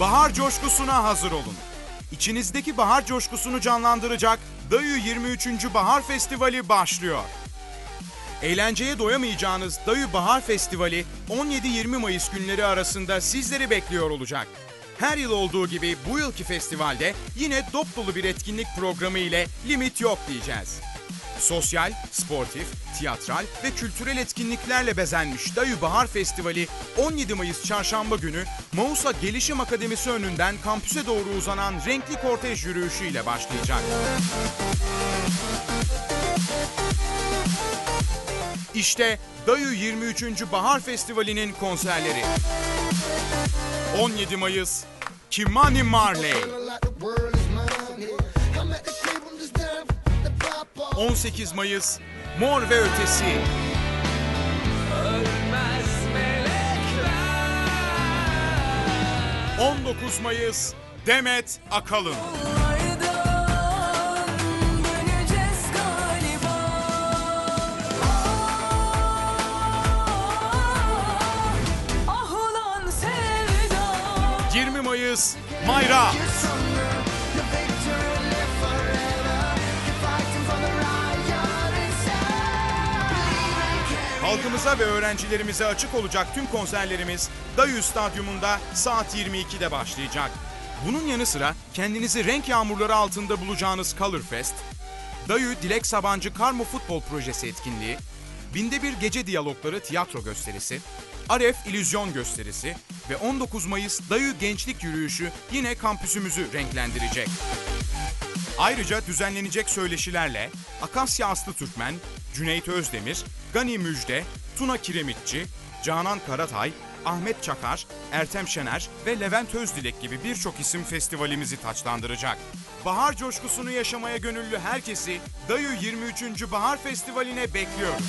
Bahar coşkusuna hazır olun. İçinizdeki bahar coşkusunu canlandıracak Dayı 23. Bahar Festivali başlıyor. Eğlenceye doyamayacağınız Dayı Bahar Festivali 17-20 Mayıs günleri arasında sizleri bekliyor olacak. Her yıl olduğu gibi bu yılki festivalde yine dop dolu bir etkinlik programı ile limit yok diyeceğiz. Sosyal, sportif, tiyatral ve kültürel etkinliklerle bezenmiş Dayı Bahar Festivali 17 Mayıs Çarşamba günü Mausa Gelişim Akademisi önünden kampüse doğru uzanan renkli kortej yürüyüşüyle başlayacak. İşte Dayı 23. Bahar Festivali'nin konserleri. 17 Mayıs Kimani Marley 18 Mayıs Mor ve Ötesi Ölmez melekler 19 Mayıs Demet Akalın Aydan döneceğiz galiba Ah ulan sevda 20 Mayıs Mayra Halkımıza ve öğrencilerimize açık olacak tüm konserlerimiz Dayı Stadyumunda saat 22'de başlayacak. Bunun yanı sıra kendinizi renk yağmurları altında bulacağınız Color Fest, Dayı Dilek Sabancı Karmo Futbol Projesi etkinliği, Binde Bir Gece Diyalogları tiyatro gösterisi, Aref İllüzyon gösterisi ve 19 Mayıs Dayı Gençlik Yürüyüşü yine kampüsümüzü renklendirecek. Ayrıca düzenlenecek söyleşilerle Akasya Aslı Türkmen, Cüneyt Özdemir, Gani Müjde, Tuna Kiremitçi, Canan Karatay, Ahmet Çakar, Ertem Şener ve Levent Özdilek gibi birçok isim festivalimizi taçlandıracak. Bahar coşkusunu yaşamaya gönüllü herkesi Dayı 23. Bahar Festivali'ne bekliyoruz.